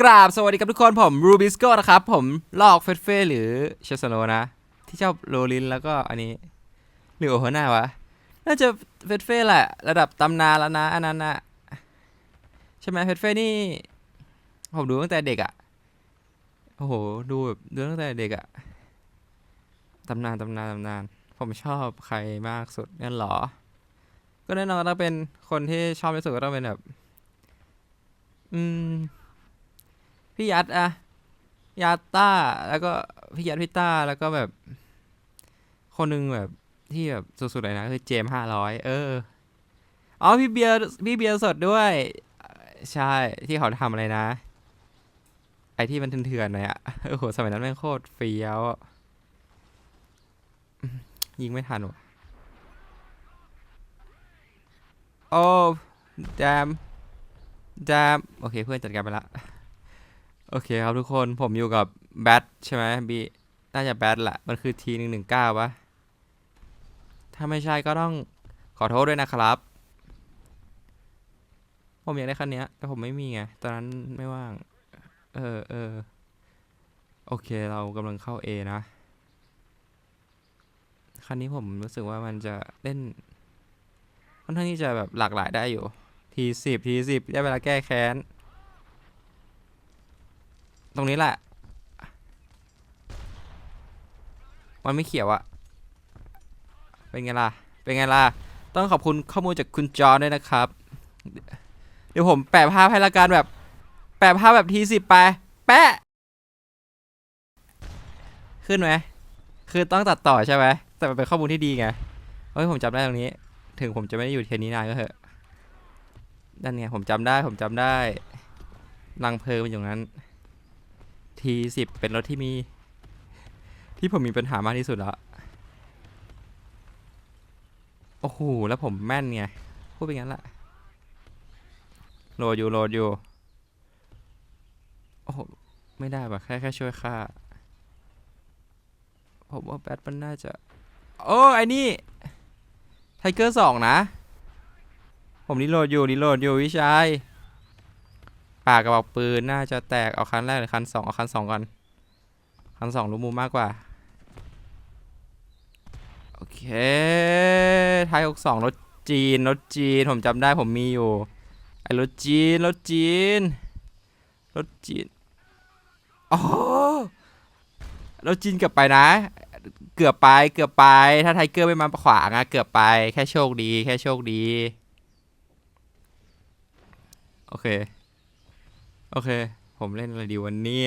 กราบสวัสดีครับทุกคนผมรูบิสโกนะครับ ผมลอกเฟสเฟหรือเชสโนนะ ที่เจ้าโรลินแล้วก็อันนี้ หรือโอโหน่าวะ น่าจะเฟสเฟแหละ ระดับตำนานแล้วนะ อันนั้นนะใช่ไหมเฟสเฟนี่ ผมดูตั้งแต่เด็กอะ่ะ โอ้โห ดูแบบดูตั้งแต่เด็กอะ่ะตำนานตำนานตำนาน ผมชอบใครมากสุดนั่นหรอ ก็แน่นอนต้องเป็นคนที่ชอบที่สุดก็ต้องเป็นแบบ อืม พี่ยัดอะยัดต้าแล้วก็พี่ยัดพี่ต้าแล้วก็แบบ คนหนึ่งแบบที่แบบสุดๆเลยนะคือเจมห้าร้อยเอออ๋อพี่เบียร์พี่เบียร์สดด้วย ใช่ที่เขาทำอะไรนะไอที่มันเถื่อนๆหน่อยอะโอ้โหสมัยนั้นแม่งโคตรเฟี้ยว ยิงไม่ทันว่ะโอ้แจมแจมโอเคเพื่อนจัดการไปละ โอเคครับทุกคนผมอยู่กับแบทใช่ไหมบีน่าจะแบทแหละ มันคือทีหนึ่งหนึ่งเก้าปะถ้าไม่ใช่ก็ต้องขอโทษด้วยนะครับ ผมอยากได้คันนี้แต่ผมไม่มีไง ตอนนั้นไม่ว่าง เออเออโอเคเรากำลังเข้า A นะ คันนี้ผมรู้สึกว่ามันจะเล่นค่อนข้างที่จะแบบหลากหลายได้อยู่ทีสิบทีสิบได้เวลาแก้แค้น ตรงนี้แหละ มันไม่เขียวอะเป็นไงล่ะ เป็นไงล่ะ ต้องขอบคุณข้อมูลจากคุณจอห์นด้วยนะครับ เดี๋ยวผมแปะภาพให้ละกันแบบ แปะภาพแบบทีสิบไป แปะ ขึ้นไหม คือต้องตัดต่อใช่ไหม แต่มันเป็นข้อมูลที่ดีไง เฮ้ยผมจำได้ตรงนี้ ถึงผมจะไม่ได้อยู่เทนนี้นานก็เถอะนั่นไงผมจำได้ผมจำได้ลังเพลิงมันอยู่นั้น ทีสิบเป็นรถที่มี ที่ผมมีปัญหามากที่สุดแล้วโอ้โห แล้วผมแม่นไง พูดไปงั้นแหละโหลดอยู่โหลดอยู่ โอ้โห ไม่ได้ปะแค่แค่ช่วยค่า ผมว่าแบทมันน่าจะ โอ้ไอ้นี่ไทเกอร์สองนะ ผมรีโหลดอยู่รีโหลดอยู่วิชัย ปากกระบอกปืนน่าจะแตกเอาคันแรกหรือคันสองเอาคันสองก่อน คันสองรู้มุมมากกว่า โอเคไทยหกสองรถจีนรถจีนผมจำได้ผมมีอยู่ไอ้รถจีนรถจีนรถจีนอ๋อรถจีนเกือบไปนะ เกือบไปเกือบไป ถ้าไทเกอร์ไม่มาขวางอะเกือบไปแค่โชคดี แค่โชคดี โอเค โอเค ผมเล่นอะไรดีวันนี้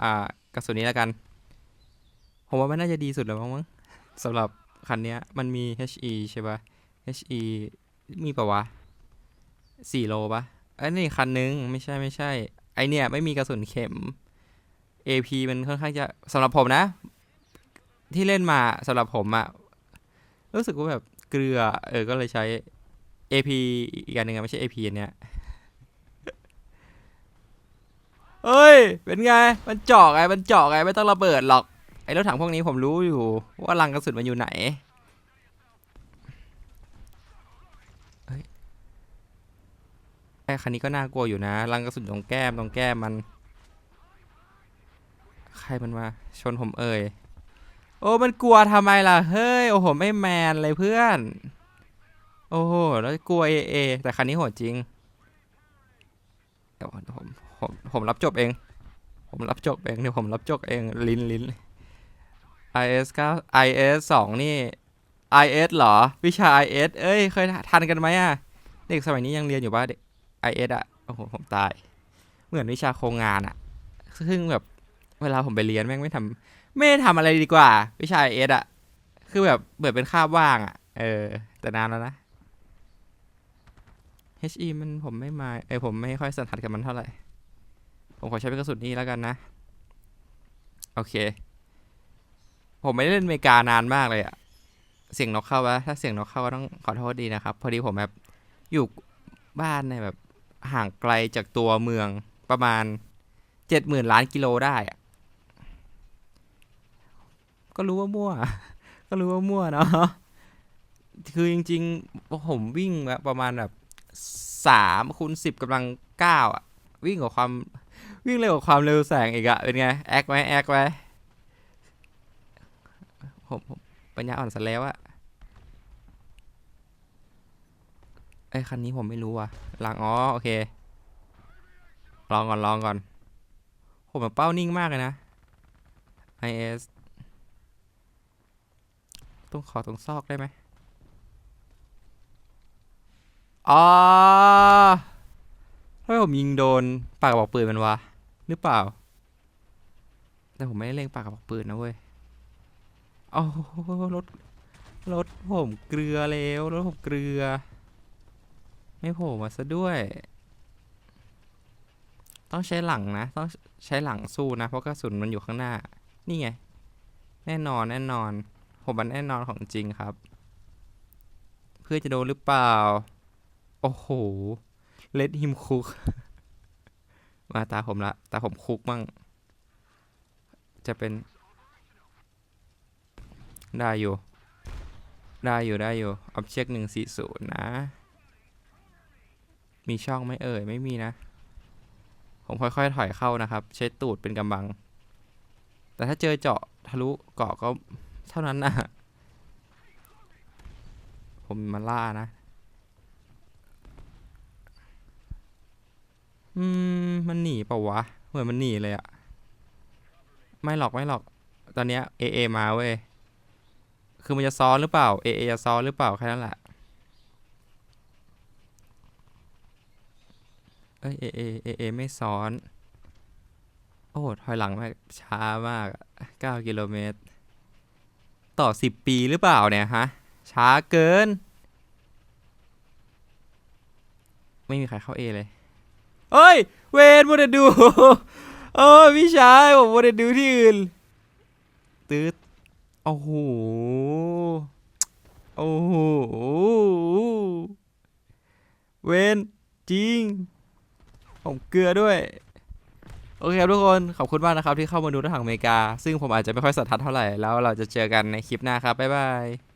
อ่ากระสุนนี้แล้วกัน ผมว่ามันน่าจะดีสุดแล้วมั้งสำหรับคันนี้มันมี HE ใช่ปะ HE มีปะวะสี่โลปะเอ้ยนี่คันนึง ไม่ใช่ไม่ใช่ ไอเนี่ยไม่มีกระสุนเข็ม AP มันค่อนข้างจะสำหรับผมนะ ที่เล่นมาสำหรับผมอะรู้สึกว่าแบบเกลือ เออก็เลยใช้ AP อีกอันหนึ่งอะไม่ใช่ AP อันเนี้ย เฮ้ ย เป็นไง มันเจาะไง มันเจาะไง ไม่ต้องระเบิดหรอก ไอ้รถถังพวกนี้ผมรู้อยู่ ว่ารังกระสุนมันอยู่ไหนไอ้คันนี้ก็น่ากลัวอยู่นะรังกระสุนตรงแก้มตรงแก้มมัน ใครมันมาชนผมเอ่ย โอ้ มันกลัวทำไมล่ะ เฮ้ย โอ้โห ไม่แมนเลยเพื่อน โอ้โห แล้วกลัวเอเอ แต่คันนี้โหดจริง เดี๋ยวผม ผมผมรับจบเอง ผมรับจบเองเดี๋ยวผมรับจบเองลิ้นลิ้น IS 9 IS 2 นี่ IS เหรอ วิชา IS เอ้ย เคยทันกันไหมอะ เด็กสมัยนี้ยังเรียนอยู่ป่ะเด็ก IS อะ โอ้โห ผมตาย เหมือนวิชาโครงงานอะ ซึ่งแบบ เวลาผมไปเรียนแม่งไม่ทำไม่ได้ทำอะไรดีกว่า วิชา IS อะ คือแบบเหมือนเป็นคาบว่างอะ เออ แต่นานแล้วนะ HE มันผมไม่มา เอ้ผมไม่ค่อยสันทัดกับมันเท่าไหร่ ผมขอใช้เป็นกระสุนนี้แล้วกันนะ โอเค ผมไม่ได้เล่นอเมริกานานมากเลยอะเสียงนกเข้าวะถ้าเสียงนกเข้าก็ต้องขอโทษดีนะครับ พอดีผมแบบอยู่บ้านในแบบห่างไกลจากตัวเมืองประมาณเจ็ดหมื่นล้านกิโลได้อะก็รู้ว่ามั่ว ก็รู้ว่ามั่วเนาะ คือจริงๆ ผมวิ่งแบบประมาณแบบสามคูณสิบกำลังเก้าอะวิ่งกับความ วิ่งเร็วกว่าความเร็วแสงอีกอะเป็นไง แอคไหมแอคไหมผมผมปัญญาอ่อนซะแล้วอะไอ้คันนี้ผมไม่รู้อะหลังอ๋อโอเค ลองก่อนลองก่อน ผมแบบเป้านิ่งมากเลยนะ IS ต้องขอตรงซอกได้ไหมอ๋อทำไมผมยิงโดนปากกระบอกปืนมันวะ หรือเปล่า แต่ผมไม่ได้เล็งปากกระบอกปืนนะเว้ยโอ้รถรถผมเกลือแล้วรถผมเกลือ ไม่โผล่มาซะด้วย ต้องใช้หลังนะ ต้องใช้หลังสู้นะ เพราะกระสุนมันอยู่ข้างหน้า นี่ไง แน่นอนแน่นอน ผมมันแน่นอนของจริงครับ เพื่อจะโดนหรือเปล่า โอ้โหเลดฮิมคุก มาตาผมละ ตาผมคุกมั่ง จะเป็น ได้อยู่ ได้อยู่ได้อยู่ object หนึ่งสี่ศูนย์นะ มีช่องไหมเอ่ย ไม่มีนะ ผมค่อยๆ ถอยเข้านะครับ ใช้ตูดเป็นกำบัง แต่ถ้าเจอเจาะทะลุเกาะก็เท่านั้นนะผมมาล่านะ อืม มันหนีเปล่าวะ เหมือนมันหนีเลยอะไม่หรอกไม่หรอก ตอนเนี้ยเอเอมาเว้ย คือมันจะซ้อนหรือเปล่าเอเอจะซ้อนหรือเปล่าแค่นั้นแหละ เอ้ยเอเอเอเอไม่ซ้อน โอ้โหถอยหลังมาช้ามากเก้ากิโลเมตร ต่อสิบปีหรือเปล่าเนี่ยฮะ ช้าเกิน ไม่มีใครเข้าเอเลย เอ้ย เวนโมเดดู เออพี่ชายผมโมเดดูที่อื่นตืดโอ้โห โอ้โห เวนจริง ผมเกลือด้วย โอเคครับทุกคน ขอบคุณมากนะครับที่เข้ามาดูรถถังอเมริกา ซึ่งผมอาจจะไม่ค่อยสัทธัดเท่าไหร่ แล้วเราจะเจอกันในคลิปหน้าครับ บ๊ายบาย